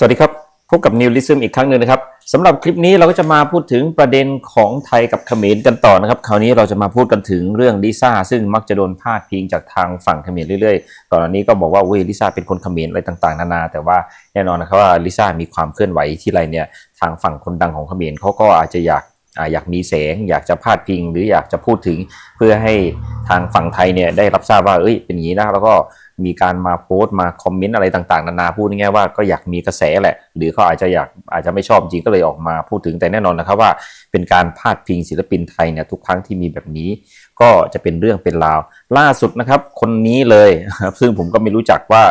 สวัสดีครับ พบกับนิวลิซึมอีกครั้งหนึ่งนะครับสำหรับคลิปนี้เราก็จะมาพูดถึงประเด็นของไทยกับเขมรกันต่อนะครับ คราวนี้เราจะมาพูดกันถึงเรื่องลิซ่าซึ่งมักจะโดนพาดพิงจากทางฝั่งเขมรเรื่อยๆ ก่อนหน้านี้ก็บอกว่าอุ้ยลิซ่าเป็นคนเขมรอะไรต่างๆ นานา แต่ว่าแน่นอนนะครับว่าลิซ่ามีความเคลื่อนไหวที่ไรเนี่ยทางฝั่งคนดังของเขมรเขาก็อาจจะอยาก อยากมีแสง อยากจะพาดพิง หรืออยากจะพูดถึงเพื่อให้ทางฝั่งไทยเนี่ยได้รับทราบว่าเอ้ยเป็นอย่างนี้นะแล้วก็มีการมาโพสต์มาคอมเมนต์อะไรต่างๆ นานาพูดง่ายๆว่าก็อยากมีกระแสแหละ หรือเขาอาจจะอยากอาจจะไม่ชอบจริงก็เลยออกมาพูดถึงแต่แน่นอนนะครับว่า เป็นการพาดพิงศิลปินไทยเนี่ยทุกครั้งที่มีแบบนี้ ก็จะเป็นเรื่องเป็นราว ล่าสุดนะครับ คนนี้เลยซึ่งผมก็ไม่รู้จักว่า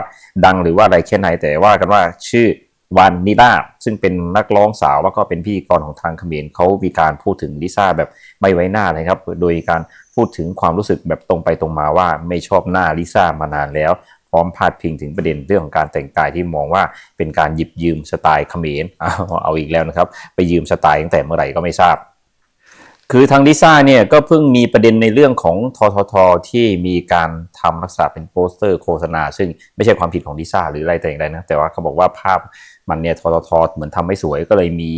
ดังหรือว่าอะไรแค่ไหนแต่ว่ากันว่าชื่อ วานนิลาซึ่งเป็นนักร้องสาวแล้วก็เป็นพิธีกรของทางเขมรเขามีการพูดถึงลิซ่าแบบไม่ไว้หน้าเลยครับ โดยการพูดถึงความรู้สึกแบบตรงไปตรงมาว่าไม่ชอบหน้าลิซ่ามานานแล้ว พร้อมพาดพิงถึงประเด็นเรื่องของการแต่งกายที่มองว่าเป็นการหยิบยืมสไตล์เขมรเอาเอาอีกแล้วนะครับ ไปยืมสไตล์ตั้งแต่เมื่อไหร่ก็ไม่ทราบ คือทางลิซ่าเนี่ยก็เพิ่งมีประเด็นในเรื่องของทททที่มีการทำลักษณะเป็นโปสเตอร์โฆษณา ซึ่งไม่ใช่ความผิดของลิซ่าหรืออะไรแต่อย่างใดนะ แต่ว่าเขาบอกว่าภาพมันเนี่ยทททเหมือนทำไม่สวยก็เลยมี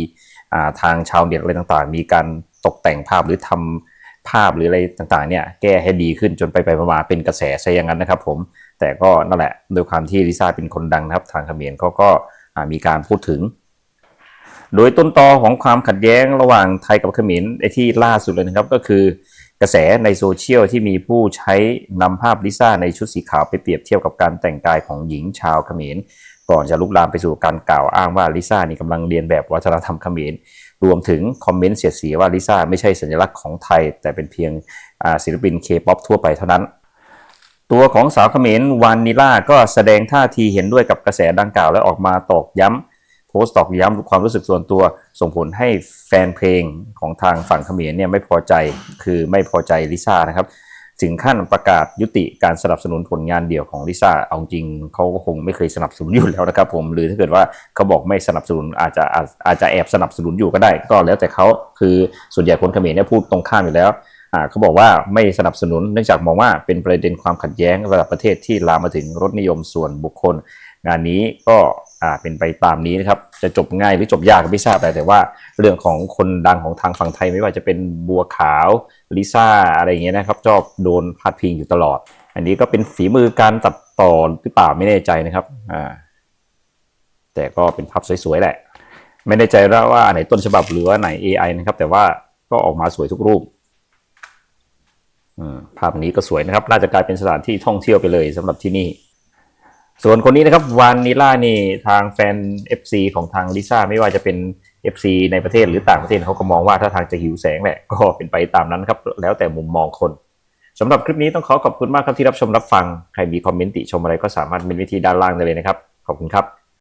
ทางชาวเน็ตอะไรต่างๆ มีการตกแต่งภาพหรือทำภาพหรืออะไรต่างๆเนี่ยแก้ให้ดีขึ้นจนไปไปมาเป็นกระแสซะอย่างนั้นนะครับผมแต่ก็นั่นแหละโดยความที่ลิซ่าเป็นคนดังนะครับทางเขมรเขาก็มีการพูดถึง โดยต้นตอของความขัดแย้งระหว่างไทยกับเขมรไอ้ที่ล่าสุดเลยนะครับก็คือกระแสในโซเชียลที่มีผู้ใช้นำภาพลิซ่าในชุดสีขาวไปเปรียบเทียบกับการแต่งกายของหญิงชาวเขมรก่อนจะลุกลามไปสู่การกล่าวอ้างว่าลิซ่านี่กำลังเรียนแบบวัฒนธรรมเขมรรวมถึงคอมเมนต์เสียดสีว่าลิซ่าไม่ใช่สัญลักษณ์ของไทย แต่เป็นเพียงศิลปินเคป๊อปทั่วไปเท่านั้น ตัวของสาวเขมรวานนิล่าก็แสดงท่าทีเห็นด้วยกับกระแสดังกล่าวและออกมาตอกย้ำ โพสต์ตอกย้ำความรู้สึกส่วนตัวส่งผลให้แฟนเพลงของทางฝั่งเขมรเนี่ยไม่พอใจคือไม่พอใจลิซ่านะครับ ถึงขั้นประกาศยุติการสนับสนุนผลงานเดี่ยวของลิซ่าเอาจริงเขาก็คงไม่เคยสนับสนุนอยู่แล้วนะครับผมหรือถ้าเกิดว่าเขาบอกไม่สนับสนุนอาจจะอาจอาจจะแอบสนับสนุนอยู่ก็ได้ ก็แล้วแต่เขาคือส่วนใหญ่คนเขมรเนี่ยพูดตรงข้ามอยู่แล้วเขาบอกว่าไม่สนับสนุนเนื่องจากมองว่าเป็นประเด็นความขัดแย้งระดับประเทศที่ลามมาถึงรสนิยมส่วนบุคคล งานนี้ก็ อ่าเป็นไปตามนี้นะครับ จะจบง่ายหรือจบยากไม่ทราบแต่แต่ว่าเรื่องของคนดังของทางฝั่งไทยไม่ว่าจะเป็นบัวขาวลิซ่าอะไรอย่างเงี้ยนะครับชอบโดนพาดพิงอยู่ตลอด อันนี้ก็เป็นฝีมือการตัดต่อหรือเปล่าไม่แน่ใจนะครับอ่าแต่ก็เป็นภาพสวยๆแหละ ไม่แน่ใจว่าไหนต้นฉบับหรือว่าไหน AI นะครับ แต่ว่าก็ออกมาสวยทุกรูปอืมภาพนี้ก็สวยนะครับ น่าจะกลายเป็นสถานที่ท่องเที่ยวไปเลยสำหรับที่นี่ ส่วนคนนี้นะครับวานนิล่านี่ทางแฟน FC ของทางลิซ่าไม่ว่าจะเป็น FC ในประเทศหรือต่างประเทศเขาก็มองว่าถ้าทางจะหิวแสงแหละก็เป็นไปตามนั้นครับ แล้วแต่มุมมองคนสำหรับคลิปนี้ต้องขอขอบคุณมากครับที่รับชมรับฟัง ใครมีคอมเมนต์ติชมอะไรก็สามารถเป็นวิธีด้านล่างได้เลยนะครับ ขอบคุณครับ